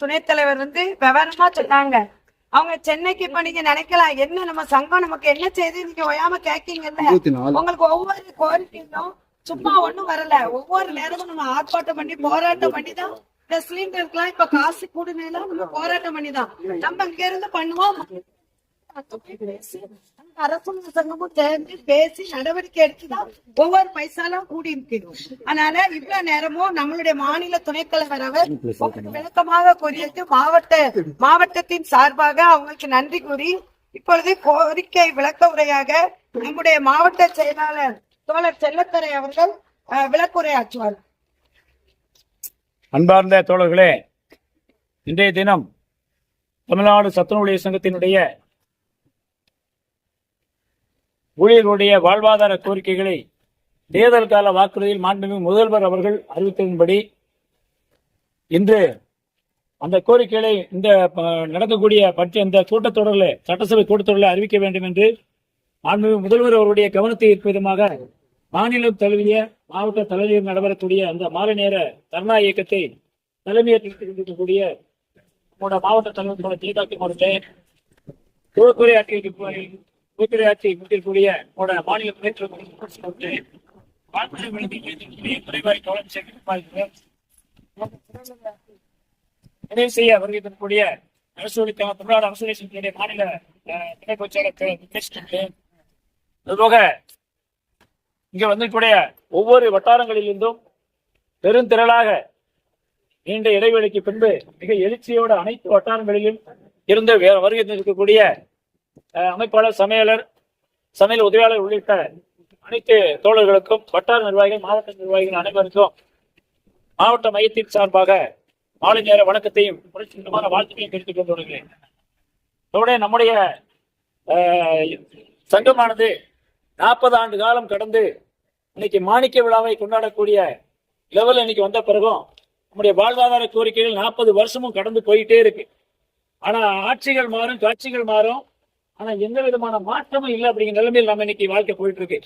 துணைத் தலைவர் வந்து விவரமா சொன்னாங்க. அவங்க சென்னைக்கு இப்ப நீங்க நினைக்கலாம் என்ன நம்ம சங்கம் நமக்கு என்ன செய்து நீங்க ஒயாம கேக்கீங்கல்ல? உங்களுக்கு ஒவ்வொரு கோரிக்கையும் சும்மா ஒண்ணும் வரல. ஒவ்வொரு நேரமும் நம்ம ஆர்ப்பாட்டம் பண்ணி போராட்டம் பண்ணி தான் இந்த சிலிண்டருக்குலாம் இப்ப காசு கூடுதலாம் நம்ம போராட்டம் பண்ணி தான் நம்ம இங்க இருந்து பண்ணுவோம். அரசும் சங்கமும் சேர்ந்து பேசி நடவடிக்கை எடுத்துதான் ஒவ்வொரு பைசாலும் கூடி இருக்கணும் அதனால இவ்வளவு நேரமும் நம்மளுடைய மாநில துணைத் தலைவர் அவர் விளக்கமாக கூறியது மாவட்ட மாவட்டத்தின் சார்பாக அவங்களுக்கு நன்றி கூறி இப்பொழுது கோரிக்கை விளக்க உரையாக நம்முடைய மாவட்ட செயலாளர் தோழர் செல்லத்துறை அவர்கள் விளக்குரையாற்றுவார் அன்பார்ந்த தோழர்களே இன்றைய தினம் தமிழ்நாடு சத்துணவுடைய சங்கத்தினுடைய ஊழியர்களுடைய வாழ்வாதார கோரிக்கைகளை தேர்தல் கால வாக்குறுதியில் மாண்புமிகு முதல்வர் அவர்கள் அறிவித்ததன்படி இன்று அந்த கோரிக்கைகளை இந்த நடக்கக்கூடிய பற்றி அந்த கூட்டத்தொடரில் சட்டசபை கூட்டத்தொடரில் அறிவிக்க வேண்டும் என்று மாண்புமிகு முதல்வர் அவருடைய கவனத்தை ஈர்க்கும் விதமாக மாநிலம் தழுவிய மாவட்ட தலைவர் நடைபெறக்கூடிய அந்த மாலை நேர தர்ணா இயக்கத்தை தலைமையேற்று மாவட்ட தலைவர் தீதாக்கி அவர்களே துவக்குறை துவக்குறை ஆட்சி முற்றிருக்கக்கூடிய மாநில துணைத்தலைவர் குறைவாய் கவனம் செய்ய வருகை தரக்கூடிய அரசு தமிழ்நாடு அரசு ஒழிச்சினுடைய மாநில அஹ், செயலர் அதுபோக இங்க வந்திருக்கூடிய ஒவ்வொரு வட்டாரங்களிலிருந்தும் பெருந்திரளாக நீண்ட இடைவெளிக்கு பின்பு மிக எழுச்சியோடு அனைத்து வட்டாரங்களிலும் இருந்து வருகை இருக்கக்கூடிய அமைப்பாளர் சமையலர் சமையல் உதவியாளர் உள்ளிட்ட அனைத்து தோழர்களுக்கும் வட்டார நிர்வாகிகள் மாவட்ட நிர்வாகிகள் அனைவருக்கும் மாவட்ட மையத்தின் சார்பாக மாலை நேர வணக்கத்தையும் புரட்சிகரமான வாழ்த்துக்களையும் தெரிவித்துக் கொண்டு வருகிறேன் இதோட நம்முடைய சங்கமானது நாற்பது ஆண்டு காலம் கடந்து இன்னைக்கு மாணிக்க விழாவை கொண்டாடக்கூடிய லெவல் இன்னைக்கு வந்த பிறகும் நம்முடைய வாழ்வாதார கோரிக்கைகள் நாற்பது வருஷமும் கடந்து போயிட்டே இருக்கு. ஆனா ஆட்சிகள் மாறும் காட்சிகள் மாறும். ஆனா எந்த விதமான மாற்றமும் இல்லை அப்படிங்கிற நிலைமையில் நம்ம இன்னைக்கு வாழ்க்கை போயிட்டு இருக்கு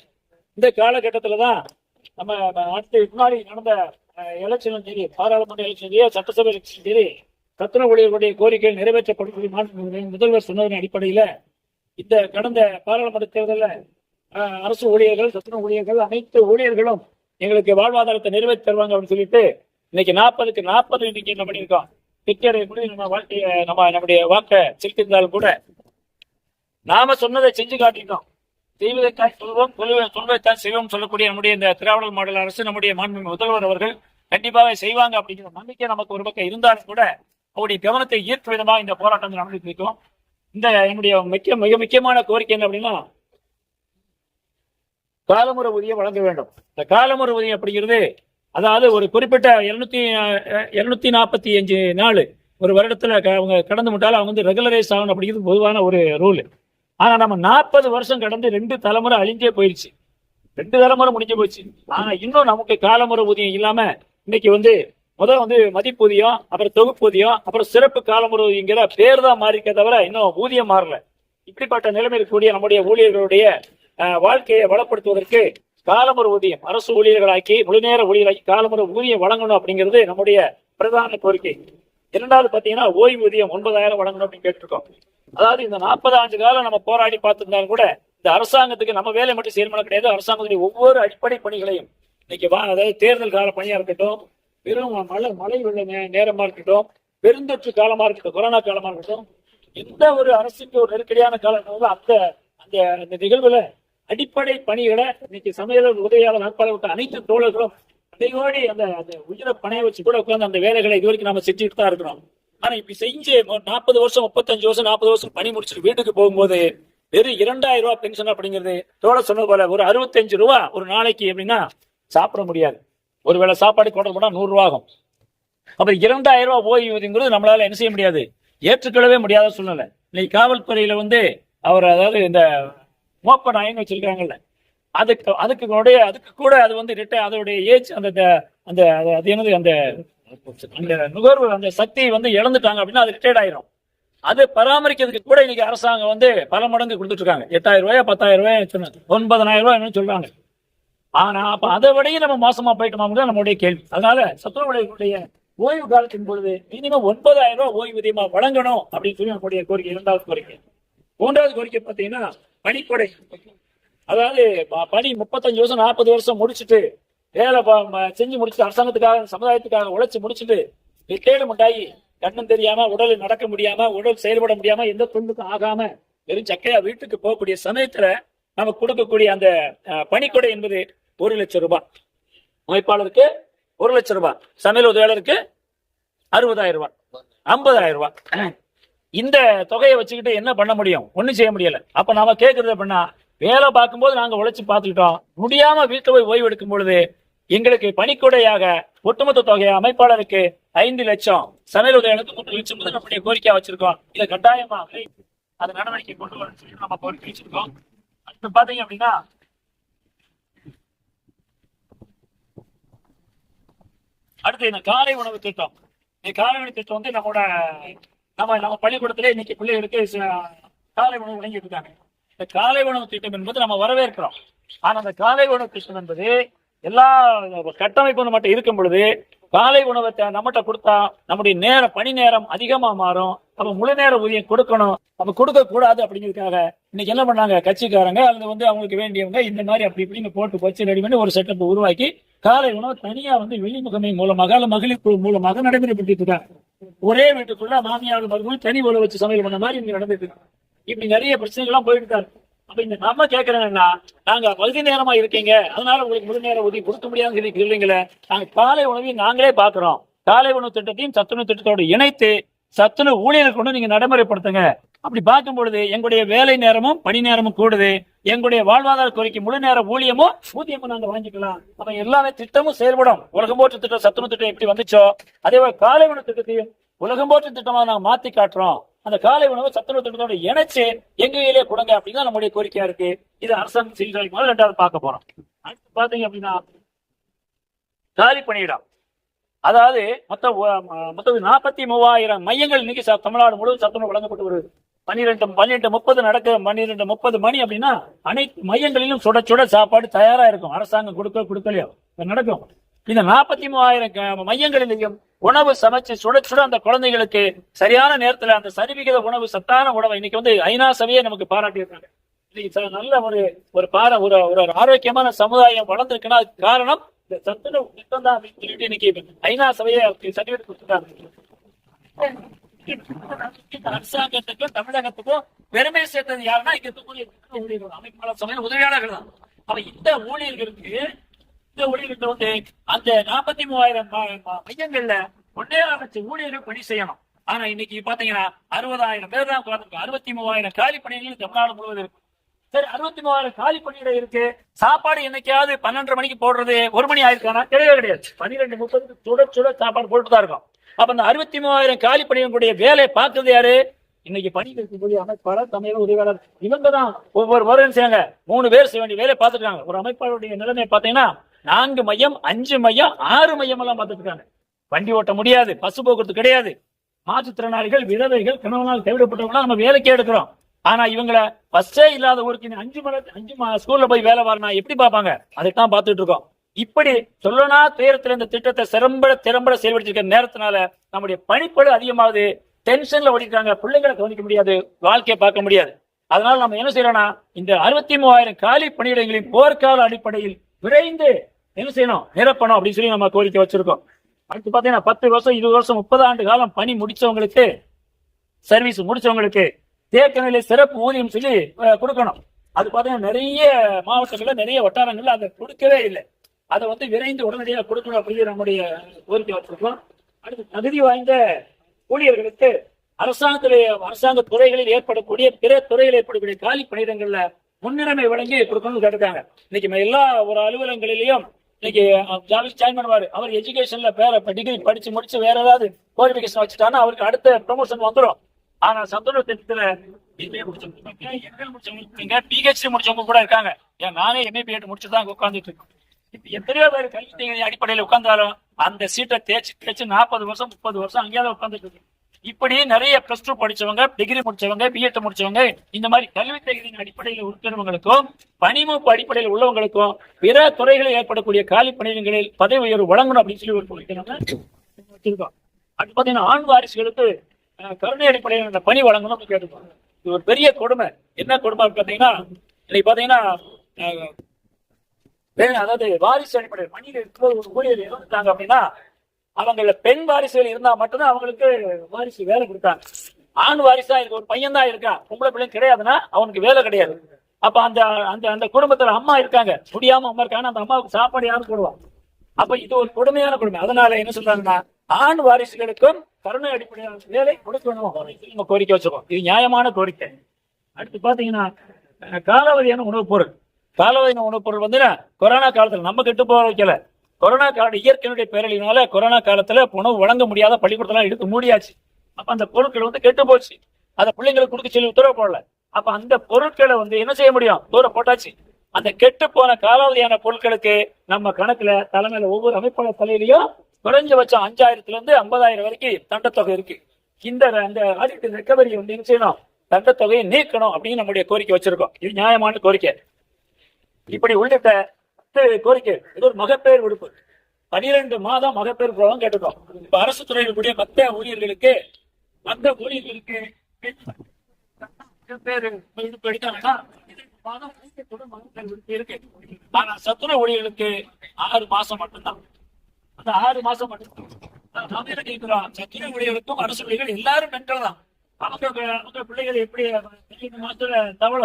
இந்த காலகட்டத்துலதான் நம்ம நாட்டு முன்னாடி நடந்த எலெக்ஷனும் சரி பாராளுமன்ற எலெக்ஷன் சரி சட்டசபை எலெக்ஷன் சரி சத்துண ஊழியர்களுடைய கோரிக்கைகள் நிறைவேற்றப்படும் மாண்புமிகு முதல்வர் சொன்னதன் அடிப்படையில இந்த கடந்த பாராளுமன்ற தேர்தலில் அரசு ஊழியர்கள் சத்துண ஊழியர்கள் அனைத்து ஊழியர்களும் எங்களுக்கு வாழ்வாதாரத்தை நிறைவேற்றி தருவாங்க அப்படின்னு சொல்லிட்டு இன்னைக்கு நாற்பதுக்கு நாற்பது இன்னைக்கு என்ன பண்ணியிருக்கோம். பிக்சரை கூட நம்ம வாழ்க்கையை நம்ம நம்முடைய வாக்கை செலுத்தியிருந்தாலும் கூட நாம சொன்னதை செஞ்சு காட்டிட்டோம். தெய்வதைத்தான் சொல்வோம் சொல்வதைத்தான் செய்வோம் சொல்லக்கூடிய நம்முடைய இந்த திராவிடர் மாடல் அரசு நம்முடைய மாண்பு முதல்வர் அவர்கள் கண்டிப்பாக செய்வாங்க அப்படிங்கிற நம்பிக்கை நமக்கு ஒரு பக்கம் இருந்தாலும் கூட அவருடைய கவனத்தை ஈர்க்கும் விதமாக இந்த போராட்டம் நடந்துட்டு இருக்கோம். இந்த என்னுடைய முக்கிய மிக முக்கியமான கோரிக்கை என்ன அப்படின்னா காலமுறை ஊதியம் வழங்க வேண்டும். இந்த காலமுறை ஊதியம் அப்படிங்கிறது அதாவது ஒரு குறிப்பிட்ட எழுநூத்தி எழுநூத்தி நாற்பத்தி அஞ்சு நாள் ஒரு வருடத்துல க- அவங்க கடந்து விட்டாலும் அவங்க வந்து ரெகுலரைஸ் ஆகணும் அப்படிங்கிறது பொதுவான ஒரு ரூல் ஆனா நம்ம நாற்பது வருஷம் கடந்து ரெண்டு தலைமுறை அழிஞ்சே போயிடுச்சு ரெண்டு தலைமுறை முடிஞ்சு போச்சு. ஆனா இன்னும் நமக்கு காலமுறை ஊதியம் இல்லாம இன்னைக்கு வந்து முதல் வந்து மதிப்பூதியம் அப்புறம் தொகுப்பூதியம் அப்புறம் சிறப்பு காலமுறை ஊதியங்கிற பேர் தான் மாறிக்க தவிர இன்னும் ஊதியம் மாறல. இப்படிப்பட்ட நிலைமை இருக்கக்கூடிய நம்முடைய ஊழியர்களுடைய வாழ்க்கையை வளப்படுத்துவதற்கு காலமுறை ஊதியம் அரசு ஊழியர்களாக்கி முழுநேர ஊழியராக்கி காலமுறை ஊதியம் வழங்கணும் அப்படிங்கிறது நம்முடைய பிரதான கோரிக்கை. இரண்டாவது பாத்தீங்கன்னா ஓய்வூதியம் ஒன்பதாயிரம் வழங்கணும் அப்படின்னு கேட்டிருக்கோம். அதாவது இந்த நாற்பது ஆண்டு காலம் நம்ம போராடி பார்த்திருந்தாலும் கூட இந்த அரசாங்கத்துக்கு நம்ம வேலை மட்டும் செயல்பட கிடையாது. அரசாங்கத்துடைய ஒவ்வொரு அடிப்படை பணிகளையும் இன்னைக்கு வா அதாவது தேர்தல் கால பணியா இருக்கட்டும் வெறும் மழை மழை உள்ள நே- நேரமா இருக்கட்டும் பெருந்தொற்று காலமா இருக்கட்டும் கொரோனா காலமா இருக்கட்டும் எந்த ஒரு அரசுக்கு ஒரு நெருக்கடியான காலம் அந்த அந்த அந்த நிகழ்வுல அடிப்படை பணிகளை இன்னைக்கு சமையலர் உதவியாளர் வேட்பாளர் அனைத்து தோழர்களும் அதையோடி அந்த அந்த உயிரை பணைய வச்சு கூட உட்கார்ந்து அந்த வேலைகளை இது வரைக்கும் நம்ம செஞ்சுட்டு தான் இருக்கிறோம். ஆனா இப்படி செஞ்சு நாற்பது வருஷம் முப்பத்தஞ்சு வருஷம் நாற்பது வருஷம் பணி முடிச்சுட்டு வீட்டுக்கு போகும்போது வெறும் இரண்டாயிரம் ரூபாய் பென்ஷன் அப்படிங்கிறது தோட சொன்னது போல ஒரு அறுபத்தஞ்சு ரூபா ஒரு நாளைக்கு எப்படின்னா சாப்பிட முடியாது. ஒருவேளை சாப்பாடு கொண்டு போனா நூறு ரூபா ஆகும். அப்புறம் இரண்டாயிரம் ரூபாய் ஓய்வூதியங்கிறது நம்மளால என்ன செய்ய முடியாது? ஏற்றுக்கொள்ளவே முடியாத சூழ்நிலை. இன்னைக்கு காவல்துறையில வந்து அவர் அதாவது இந்த மோப்ப நாயின்னு வச்சிருக்காங்கல்ல அதுக்கு அதுக்கு அதுக்கு கூட அது வந்து ரிட்டை அதோடைய ஏஜ் அந்த அந்த- அது என்னது அந்த அந்த நுகர்வு அந்த சக்தி வந்து இழந்துட்டாங்க அப்படின்னா அது ரிட்டையர்ட் ஆயிரும். அது பராமரிக்கிறதுக்கு கூட இன்னைக்கு அரசாங்கம் வந்து பல மடங்கு கொடுத்துட்டு இருக்காங்க எட்டாயிரம் ரூபாய் பத்தாயிரம் ரூபாய் சொன்னாங்க. ஒன்பதனாயிரம் ரூபாய் என்னன்னு சொல்றாங்க. ஆனா அப்ப அதை விடையும் நம்ம மோசமா போயிட்டோமா நம்மளுடைய கேள்வி. அதனால சத்துணவுடைய ஓய்வு காலத்தின் பொழுது மினிமம் ஒன்பதாயிரம் ரூபாய் ஓய்வூதியமா வழங்கணும் அப்படின்னு சொல்லி நம்மளுடைய கோரிக்கை இரண்டாவது கோரிக்கை. மூன்றாவது கோரிக்கை பார்த்தீங்கன்னா பணிக்கொடை அதாவது ப- பணி முப்பத்தஞ்சு வருஷம் நாற்பது வருஷம் முடிச்சுட்டு வேலை செஞ்சு முடிச்சுட்டு அரசாங்கத்துக்காக சமுதாயத்துக்காக உழைச்சி முடிச்சுட்டு ரிட்டையர்மெண்ட் உண்டாகி கண்ணும் தெரியாம உடல் நடக்க முடியாம உடல் செயல்பட முடியாம எந்த தொண்டுக்கும் ஆகாம வெறும் சக்கையா வீட்டுக்கு போகக்கூடிய சமயத்துல நம்ம கொடுக்கக்கூடிய அந்த பணிக்கொடை என்பது ஒரு லட்சம் ரூபாய். அமைப்பாளருக்கு ஒரு லட்சம் ரூபாய். சமையல் உதவியாளருக்கு அறுபதாயிரம் ரூபாய். ஐம்பதாயிரம் ரூபாய். இந்த தொகையை வச்சுக்கிட்டு என்ன பண்ண முடியும்? ஒன்றும் செய்ய முடியல. அப்ப நாம கேக்குறது அப்படின்னா வேலை பார்க்கும்போது நாங்க உழைச்சு பார்த்துக்கிட்டோம். முடியாம வீட்டுல போய் ஓய்வு எடுக்கும் பொழுது எங்களுக்கு பணிக்கொடையாக ஒட்டுமொத்த தொகை அமைப்பாளருக்கு ஐந்து லட்சம் சமையல் உதவியாளருக்கு மூன்று லட்சம் முதல் நம்முடைய கோரிக்கை வச்சிருக்கோம். இதை கட்டாயமாக அதை நடவடிக்கை கொண்டு வரணும்னு சொல்லி நம்ம கோரிக்கை வச்சிருக்கோம். அடுத்து பாத்தீங்க அப்படின்னா அடுத்து இந்த காலை உணவு திட்டம். இந்த காலை உணவு திட்டம் வந்து நம்மளோட நம்ம நம்ம பள்ளிக்கூடத்துல இன்னைக்கு பிள்ளைகளுக்கு காலை உணவு வழங்கிட்டு இருக்காங்க. இந்த காலை உணவு திட்டம் என்பது நம்ம வரவேற்கிறோம். ஆனா அந்த காலை உணவு திட்டம் என்பது எல்லா கட்டமைப்பு நம்மகிட்ட இருக்கும் பொழுது காலை உணவை நம்மகிட்ட கொடுத்தா நம்முடைய நேரம் பணி நேரம் அதிகமா மாறும். அப்ப முழு நேர ஊதியம் கொடுக்கணும். அப்ப கொடுக்க கூடாது அப்படிங்கிறதுக்காக இன்னைக்கு என்ன பண்ணாங்க? கட்சிக்காரங்க அல்லது வந்து அவங்களுக்கு வேண்டியவங்க இந்த மாதிரி அப்படி இப்படின்னு போட்டு வச்சு ரெடி பண்ணி ஒரு செட்டப் உருவாக்கி காலை உணவு தனியா வந்து வெளிமுகமை மூலமாக அல்ல மகளிர் குழு மூலமாக நடைமுறைப்படுத்திட்டு இருக்காங்க. ஒரே வீட்டுக்குள்ள மாமியார் மருமகள் தனி உணவு வச்சு சமையல் பண்ண மாதிரி இங்க நடந்துட்டு இருக்கு. இப்படி நிறைய பிரச்சனைகள் எல்லாம் போயிட்டு இருக்காரு அப்ப இந்த நம்ம கேட்கறேன்னா நாங்க பகுதி நேரமா இருக்கீங்க. அதனால உங்களுக்கு முழு நேரம் உதவி கொடுக்க முடியாதுன்னு சொல்லி இல்லைங்களே நாங்க காலை உணவையும் நாங்களே பாக்குறோம். காலை உணவு திட்டத்தையும் சத்துணவு திட்டத்தோடு இணைத்து சத்துணவு ஊழியர்கள் கொண்டு நீங்க நடைமுறைப்படுத்துங்க. அப்படி பார்க்கும் பொழுது எங்களுடைய வேலை நேரமும் பணி நேரமும் கூடுது. எங்களுடைய வாழ்வாதார கோரிக்கை முழு நேர ஊழியமும் ஊதியமும் நாங்க வாங்கிக்கலாம் அப்ப எல்லாமே திட்டமும் செயல்படும். உலகம் போற்று திட்டம் சத்துணவு திட்டம் எப்படி வந்துச்சோ அதே போல காலை உணவு திட்டத்தையும் உலகம் போற்று திட்டமா நாங்க மாத்தி காட்டுறோம். அந்த காலை உணவு சத்துணவு திட்டத்தோட இணைச்சு எங்க கையிலே கொடுங்க அப்படின்னு நம்முடைய கோரிக்கையா இருக்கு. இது அரசாங்கம் செய்தி முதல் ரெண்டாவது பார்க்க போறோம். அடுத்து பாத்தீங்க அப்படின்னா காலி பணியிடம். அதாவது மொத்தம் மொத்தம் நாற்பத்தி மூவாயிரம் மையங்கள் இன்னைக்கு தமிழ்நாடு முழுவதும் சத்துணவு வழங்கப்பட்டு வருது பன்னிரெண்டு பன்னிரெண்டு முப்பது நடக்க பன்னிரெண்டு முப்பது மணி அப்படின்னா அனைத்து மையங்களிலும் சுட சுட சாப்பாடு தயாரா இருக்கும். அரசாங்கம் கொடுக்க கொடுக்கலையோ. நடக்கும். இந்த நாற்பத்தி மூவாயிரம் மையங்களிலையும் உணவு சமைச்சு சுட சுட அந்த குழந்தைகளுக்கு சரியான நேரத்துல அந்த சரிவிகித உணவு சத்தான உணவை இன்னைக்கு வந்து ஐநா சபையை நமக்கு பாராட்டி இருக்காங்க இன்னைக்கு நல்ல ஒரு ஒரு பார ஒரு ஒரு ஆரோக்கியமான சமுதாயம் வளர்ந்துருக்குன்னா அதுக்கு காரணம் இந்த சத்துணவு திட்டம் தான் அப்படின்னு சொல்லிட்டு இன்னைக்கு ஐநா சபையை சர்டிபிகேட் கொடுத்துருக்காங்க அரசாங்கத்துக்கும் தமிழகத்துக்கும் பெருமை சேர்த்தது யாருன்னா இங்க இருக்கக்கூடிய அமைப்பாளர் சமயம் உதவியாளர்கள் தான். அப்ப இந்த ஊழியர்களுக்கு இந்த அந்த நாற்பத்தி மூவாயிரம் மையங்கள்ல ஒன்னே லட்சம் ஊழியர்கள் பணி செய்யணும். ஆனா இன்னைக்கு பாத்தீங்கன்னா அறுபதாயிரம் பேர் தான் உட்கார்ந்திருக்கு. அறுபத்தி மூவாயிரம் காலி பணிகள் தமிழ்நாடு முழுவதும் இருக்கு. சரி அறுபத்தி மூவாயிரம் காலி பணியிடம் இருக்கு. சாப்பாடு என்னைக்காவது பன்னெண்டரை மணிக்கு போடுறது ஒரு மணி ஆயிருக்கானா? கிடையவே கிடையாது. பன்னிரெண்டு முப்பதுக்கு சுட சுட சாப்பாடு போட்டு தான் இருக்கும். அப்ப அந்த அறுபத்தி மூவாயிரம் காலி பணியிடக்கூடிய வேலையை பார்க்கறது யாரு? இன்னைக்கு பணி இருக்கக்கூடிய அமைப்பாளர் தமிழக உதவியாளர். இவங்க தான் ஒவ்வொரு வருடம் செய்யாங்க மூணு பேர் செய்ய வேண்டிய வேலையை பார்த்துருக்காங்க ஒரு அமைப்பாளருடைய நிலைமை பார்த்தீங்கன்னா நான்கு மையம் அஞ்சு மையம் ஆறு மையம் எல்லாம் பார்த்துட்டு இருக்காங்க வண்டி ஓட்ட முடியாது பஸ் போக்குவரத்து கிடையாது. மாற்றுத்திறனாளிகள் விதவைகள் கணவனால் தேவைப்பட்டவங்களா நம்ம வேலைக்கே எடுக்கிறோம். ஆனா இவங்கள பஸ்ஸே இல்லாத ஊருக்கு அஞ்சு மணி அஞ்சு ஸ்கூல்ல போய் வேலை வரனா எப்படி பார்ப்பாங்க? அதைத்தான் பார்த்துட்டு இருக்கோம் இப்படி சொல்லனா துயரத்துல இந்த திட்டத்தை சிறம்பட திறம்பட செயல்படுத்திருக்கிற நேரத்தினால நம்முடைய பணிப்படு அதிகமாகுது. டென்ஷன்ல ஓடிட்டாங்க பிள்ளைங்களை கவனிக்க முடியாது. வாழ்க்கையை பார்க்க முடியாது. அதனால நம்ம என்ன செய்யறோம்னா இந்த அறுபத்தி மூவாயிரம் காலி பணியிடங்களின் போர்க்கால அடிப்படையில் விரைந்து என்ன செய்யணும்? நிரப்பணும் அப்படின்னு சொல்லி நம்ம கோரிக்கை வச்சிருக்கோம். அடுத்து பார்த்தீங்கன்னா பத்து வருஷம் இருபது வருஷம் முப்பது ஆண்டு காலம் பணி முடிச்சவங்களுக்கு சர்வீஸ் முடிச்சவங்களுக்கு தேக்க நிலை சிறப்பு ஊதியம் சொல்லி கொடுக்கணும். அது பார்த்தீங்கன்னா நிறைய மாவட்டங்கள்ல நிறைய வட்டாரங்கள்ல அதை கொடுக்கவே இல்லை. அதை வந்து விரைந்து உடனடியாக கொடுக்கணும் அப்படிங்கிற நம்முடைய கோரிக்கை வச்சிருக்கோம். அடுத்து தகுதி வாய்ந்த ஊழியர்களுக்கு அரசாங்கத்துடைய அரசாங்க துறைகளில் ஏற்படக்கூடிய பிற துறைகளில் ஏற்படக்கூடிய காலி பணியிடங்கள்ல முன்னுரிமை வழங்கி கொடுக்கணும்னு கேட்டிருக்காங்க. இன்னைக்கு எல்லா ஒரு அலுவலகங்களிலையும் இன்னைக்கு ஜாலிஸ் ஜாயின் பண்ணுவாரு. அவர் எஜுகேஷன்ல பேர டிகிரி படிச்சு முடிச்சு வேற ஏதாவது குவாலிபிகேஷன் வச்சுட்டானா அவருக்கு அடுத்த ப்ரொமோஷன் வந்துடும் ஆனா சந்தோஷ திட்டத்துல எம்ஏ முடிச்சவங்க எம்எல் முடிச்சவங்க பிஹெச்டி முடிச்சவங்க கூட இருக்காங்க. ஏன் நானே எம்ஏ பிஎட் முடிச்சு தான் உட்காந்துட்டு இருக்கேன். இப்ப எத்தனையோ பேர் கல்வி அடிப்படையில் உட்கார்ந்தாலும் அந்த சீட்டை தேய்ச்சி தேய்ச்சி நாற்பது வருஷம் முப்பது வருஷம் அங்கேயாவது உட்காந்துட்டு இருக்கு இப்படி நிறைய பிளஸ் டூ படிச்சவங்க டிகிரி முடிச்சவங்க பிஎட் முடிச்சவங்க இந்த மாதிரி கல்வி தகுதியின் அடிப்படையில் இருக்கிறவங்களுக்கும் பணிமூப்பு அடிப்படையில் உள்ளவங்களுக்கும் பிற துறைகளில் ஏற்படக்கூடிய காலி பணியிடங்களில் பதவி உயர்வு வழங்கணும் அப்படின்னு சொல்லி ஒரு வச்சிருக்கோம். அது பாத்தீங்கன்னா ஆண் வாரிசுகளுக்கு கருணை அடிப்படையில் இந்த பணி வழங்கணும்னு கேட்டுக்கோம் இது ஒரு பெரிய கொடுமை. என்ன கொடுமை பாத்தீங்கன்னா இன்னைக்கு பாத்தீங்கன்னா அதாவது வாரிசு அடிப்படையில் பணியில் இருக்கும்போது ஒரு ஊழியர் இறந்துட்டாங்க அப்படின்னா அவங்கள பெண் வாரிசுகள் இருந்தா மட்டும்தான் அவங்களுக்கு வாரிசு வேலை கொடுத்தாங்க. ஆண் வாரிசா இருக்கு ஒரு பையன் தான் இருக்கான் பொம்பளை பிள்ளைங்க கிடையாதுன்னா அவனுக்கு வேலை கிடையாது. அப்ப அந்த அந்த அந்த குடும்பத்துல அம்மா இருக்காங்க முடியாம அம்மா இருக்காங்க அந்த அம்மாவுக்கு சாப்பாடு யாரும் போடுவான் அப்ப இது ஒரு கொடுமையான கொடுமை. அதனால என்ன சொல்றாங்கன்னா ஆண் வாரிசுகளுக்கும் கருணை அடிப்படையான வேலை கொடுக்கணும். நம்ம கோரிக்கை வச்சிருக்கோம் இது நியாயமான கோரிக்கை. அடுத்து பாத்தீங்கன்னா காலாவதியான உணவுப் பொருள். காலாவதியான உணவுப் பொருள் வந்து கொரோனா காலத்துல நம்ம கெட்டு போக வைக்கல. கொரோனா கால இயற்கையினுடைய பேரழிவினால கொரோனா காலத்துல உணவு வழங்க முடியாத பள்ளிக்கூடத்தெல்லாம் எடுத்து மூடியாச்சு. அப்ப அந்த பொருட்கள் வந்து கெட்டு போச்சு. அதை பிள்ளைங்களுக்கு கொடுக்க சொல்லி உத்தரவு போடல. அப்ப அந்த பொருட்களை வந்து என்ன செய்ய முடியும்? தூர போட்டாச்சு. அந்த கெட்டு போன காலாவதியான பொருட்களுக்கு நம்ம கணக்குல தலைமையில ஒவ்வொரு அமைப்பாளர் தலையிலையும் குறைஞ்சபட்சம் அஞ்சாயிரத்துல இருந்து ஐம்பதாயிரம் வரைக்கும் தண்டத்தொகை இருக்கு. இந்த அந்த ஆடிட் ரெக்கவரி வந்து என்ன செய்யணும்? தண்டத்தொகையை நீக்கணும் அப்படின்னு நம்முடைய கோரிக்கை வச்சிருக்கோம். இது நியாயமான கோரிக்கை. இப்படி உள்ளிட்ட பத்து கோரிக்கை. இது ஒரு மகப்பேர் விடுப்பு. பனிரெண்டு மாதம் மகப்பேர் புறம் கேட்டுக்கோம் இப்ப அரசு துறையில் கூடிய மத்த ஊழியர்களுக்கு மத்த ஊழியர்களுக்கு மகப்பேறு விடுப்பு எடுத்தாங்கன்னா ஆனா சத்துணவு ஊழியர்களுக்கு ஆறு மாசம் மட்டும்தான். அந்த ஆறு மாசம் மட்டும்தான். நாம என்ன கேட்கிறோம்? சத்துணவு ஊழியர்களுக்கும் அரசு ஊழியர்கள் எல்லாரும் பெண்கள் தான். அவங்க அவங்க பிள்ளைகள் எப்படி பதினெட்டு மாசத்துல தவள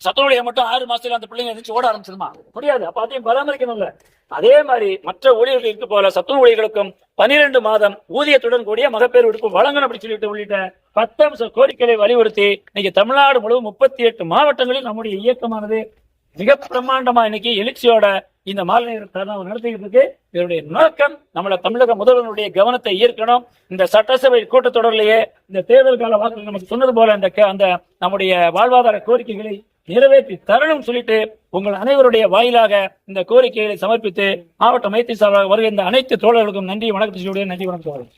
ஆரம்பிக்கும் மட்டும் ஆறு மாசத்துல அந்த பிள்ளைங்க எந்திரிச்சு ஓட ஆரம்பிச்சிருமா? முடியாது அப்ப அதையும் பராமரிக்கணும்ல. அதே மாதிரி மற்ற ஊழியர்களுக்கு போல சத்துணவு ஊழியர்களுக்கும் பனிரெண்டு மாதம் ஊதியத்துடன் கூடிய மகப்பேறு விடுப்பு வழங்கணும் அப்படின்னு சொல்லிட்டு உள்ளிட்ட பத்து அம்ச கோரிக்கைகளை வலியுறுத்தி இன்னைக்கு தமிழ்நாடு முழுவதும் முப்பத்தி எட்டு மாவட்டங்களில் நம்முடைய இயக்கமானது மிக பிரம்மாண்டமா இன்னைக்கு எழுச்சியோட இந்த மாலை தருணம் நடத்திக்கிட்டு இருக்கு. இதனுடைய நோக்கம் நம்மள தமிழக முதல்வனுடைய கவனத்தை ஈர்க்கணும். இந்த சட்டசபை கூட்டத்தொடரிலேயே இந்த தேர்தல் கால வாக்கு நமக்கு சொன்னது போல இந்த க- அந்த நம்முடைய வாழ்வாதார கோரிக்கைகளை நிறைவேற்றி தரணும் சொல்லிட்டு உங்கள் அனைவருடைய வாயிலாக இந்த கோரிக்கைகளை சமர்ப்பித்து மாவட்ட மைத்திரி சார்பாக வருகின்ற அனைத்து தோழர்களுக்கும் நன்றி வணக்கத்தை நன்றி வணக்கம்.